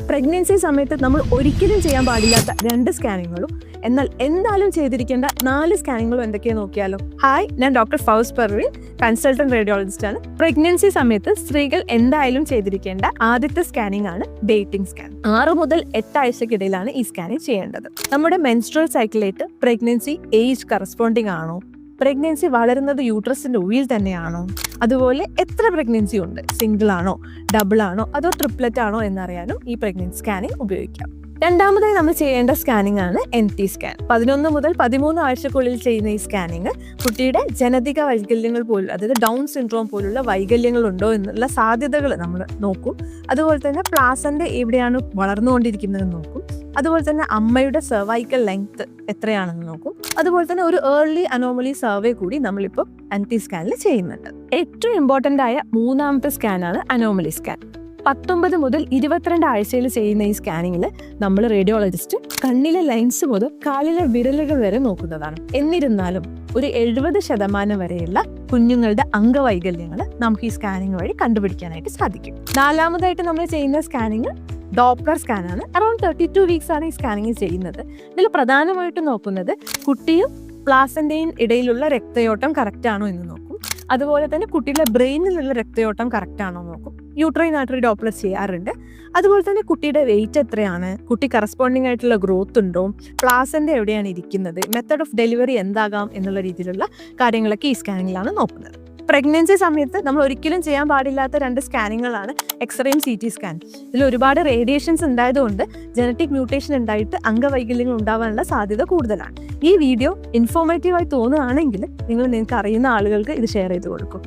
Pregnancy സമയത്ത് നമ്മൾ ഒരിക്കലും ചെയ്യാൻ പാടില്ലാത്ത രണ്ട് സ്കാനിങ്ങുകളും എന്നാൽ എന്തായാലും ചെയ്തിരിക്കേണ്ട നാല് സ്കാനിങ്ങുകളും എന്തൊക്കെയാ നോക്കിയാലോ? ഹായ് ഞാൻ doctor Fouz Parveen consultant radiologist ആണ്. പ്രഗ്നൻസി സമയത്ത് സ്ത്രീകൾ എന്തായാലും ചെയ്തിരിക്കേണ്ട ആദ്യത്തെ സ്കാനിംഗ് ആണ് ഡേറ്റിംഗ് സ്കാൻ ആറ് മുതൽ എട്ട് ആഴ്ചക്കിടയിലാണ് ഈ സ്കാനിങ് ചെയ്യേണ്ടത്. നമ്മുടെ മെൻസ്ട്രൽ സൈക്കിളായിട്ട് പ്രഗ്നൻസി ഏജ് കറസ്പോണ്ടിങ് ആണോ? പ്രഗ്നൻസി വളരുന്നത് യൂട്രസിന്റെ ഉള്ളിൽ തന്നെയാണോ? അതുപോലെ എത്ര പ്രഗ്നൻസി ഉണ്ട്? സിംഗിൾ ആണോ? ഡബിൾ ആണോ? അതോ ട്രിപ്ലറ്റ് ആണോ എന്നറിയാനും ഈ പ്രഗ്നൻസി സ്കാനിങ് ഉപയോഗിക്കാം. രണ്ടാമതായി നമ്മൾ ചെയ്യേണ്ട സ്കാനിംഗ് ആണ് എൻ ടി സ്കാൻ പതിനൊന്ന് മുതൽ പതിമൂന്ന് ആഴ്ചക്കുള്ളിൽ ചെയ്യുന്ന ഈ സ്കാനിങ് കുട്ടിയുടെ ജനതിക വൈകല്യങ്ങൾ പോലും അതായത് ഡൗൺ സിൻഡ്രോം പോലുള്ള വൈകല്യങ്ങൾ ഉണ്ടോ എന്നുള്ള സാധ്യതകൾ നമ്മൾ നോക്കും. അതുപോലെ തന്നെ പ്ലാസന്റെ എവിടെയാണ് വളർന്നുകൊണ്ടിരിക്കുന്നത് നോക്കും. അതുപോലെ തന്നെ അമ്മയുടെ സെർവൈക്കൽ ലെങ്ത് എത്രയാണെന്ന് നോക്കും. അതുപോലെ തന്നെ ഒരു ഏർലി അനോമലി സർവേ കൂടി നമ്മളിപ്പോൾ ആന്റി സ്കാനിൽ ചെയ്യുന്നുണ്ട്. ഏറ്റവും ഇമ്പോർട്ടന്റ് ആയ മൂന്നാമത്തെ സ്കാനാണ് അനോമലി സ്കാൻ പത്തൊമ്പത് മുതൽ ഇരുപത്തിരണ്ട് ആഴ്ചയിൽ ചെയ്യുന്ന ഈ സ്കാനിങ്ങിൽ നമ്മൾ റേഡിയോളജിസ്റ്റ് കണ്ണിലെ ലൈൻസ് മുതൽ കാലിലെ വിരലുകൾ വരെ നോക്കുന്നതാണ്. എന്നിരുന്നാലും ഒരു എഴുപത് ശതമാനം വരെയുള്ള കുഞ്ഞുങ്ങളുടെ അംഗവൈകല്യങ്ങൾ നമുക്ക് ഈ സ്കാനിങ് വഴി കണ്ടുപിടിക്കാനായിട്ട് സാധിക്കും. നാലാമതായിട്ട് നമ്മൾ ചെയ്യുന്ന സ്കാനിങ് ഡോപ്ലർ സ്കാനാണ്. അറൌണ്ട് തേർട്ടി ടു വീക്സ് ആണ് ഈ സ്കാനിങ് ചെയ്യുന്നത്. ഇതിൽ പ്രധാനമായിട്ടും നോക്കുന്നത് കുട്ടിയും പ്ലാസന്റെയും ഇടയിലുള്ള രക്തയോട്ടം കറക്റ്റ് ആണോ എന്ന് നോക്കും. അതുപോലെ തന്നെ കുട്ടിയുടെ ബ്രെയിനിലുള്ള രക്തയോട്ടം കറക്റ്റ് ആണോ എന്ന് നോക്കും. യൂട്രൈൻ ആർട്ടറി ഡോപ്ലർ ചെയ്യാറുണ്ട്. അതുപോലെ തന്നെ കുട്ടിയുടെ വെയിറ്റ് എത്രയാണ്? കുട്ടി കറസ്പോണ്ടിങ് ആയിട്ടുള്ള ഗ്രോത്ത് ഉണ്ടോ? പ്ലാസന്റെ എവിടെയാണ് ഇരിക്കുന്നത്? മെത്തേഡ് ഓഫ് ഡെലിവറി എന്താകാം എന്നുള്ള രീതിയിലുള്ള കാര്യങ്ങളൊക്കെ ഈ സ്കാനിങ്ങിലാണ് നോക്കുന്നത്. പ്രഗ്നൻസി സമയത്ത് നമ്മൾ ഒരിക്കലും ചെയ്യാൻ പാടില്ലാത്ത രണ്ട് സ്കാനിങ്ങുകളാണ് എക്സ്റേയും സി ടി സ്കാൻ ഇതിൽ ഒരുപാട് റേഡിയേഷൻസ് ഉണ്ടായതുകൊണ്ട് ജനറ്റിക് മ്യൂട്ടേഷൻ ഉണ്ടായിട്ട് അംഗവൈകല്യങ്ങൾ ഉണ്ടാവാനുള്ള സാധ്യത കൂടുതലാണ്. ഈ വീഡിയോ ഇൻഫോർമേറ്റീവായി തോന്നുകയാണെങ്കിൽ നിങ്ങൾ നിങ്ങൾക്ക് അറിയുന്ന ആളുകൾക്ക് ഇത് ഷെയർ ചെയ്ത് കൊടുക്കും.